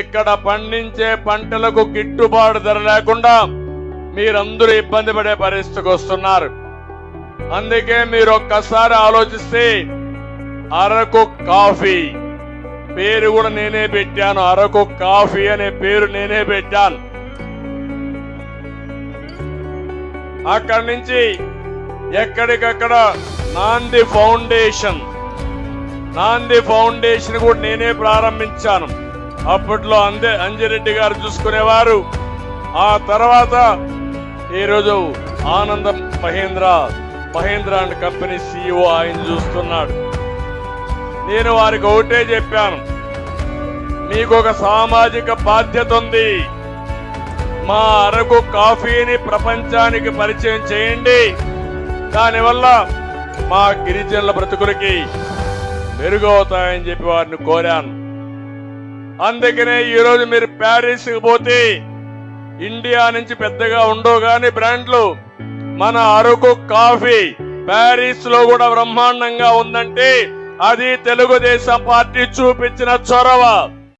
ఇక్కడ పండించే పంటలకు గిట్టుబాటు ధర లేకుండా మీరందరూ ఇబ్బంది పడే పరిస్థితికి వస్తున్నారు. అందుకే మీరు ఒక్కసారి ఆలోచిస్తే అరకు కాఫీ పేరు కూడా నేనే పెట్టాను. అరకు కాఫీ అనే పేరు నేనే పెట్టాను. అక్కడి నుంచి ఎక్కడికక్కడ నాంది ఫౌండేషన్ నాంది ఫౌండేషన్ కూడా నేనే ప్రారంభించాను. అప్పట్లో అందే అంజిరెడ్డి గారు చూసుకునేవారు. ఆ తర్వాత ఈరోజు Anand Mahindra Mahindra and company CEO ఆయన చూస్తున్నాడు. నేను వారికి ఒకటే చెప్పాను. మీకు ఒక సామాజిక బాధ్యత ఉంది. మా అరకు కాఫీని ప్రపంచానికి పరిచయం చేయండి. దానివల్ల మా గిరిజనుల బ్రతుకులకి మెరుగవుతాయని చెప్పి వారిని కోరాను. అందుకనే ఈరోజు మీరు ప్యారిస్ పోతే ఇండియా నుంచి పెద్దగా ఉండవు కానీ బ్రాండ్లు. మన అరకు కాఫీ ప్యారిస్లో కూడా బ్రహ్మాండంగా ఉందంటే అది తెలుగుదేశం పార్టీ చూపించిన చొరవ.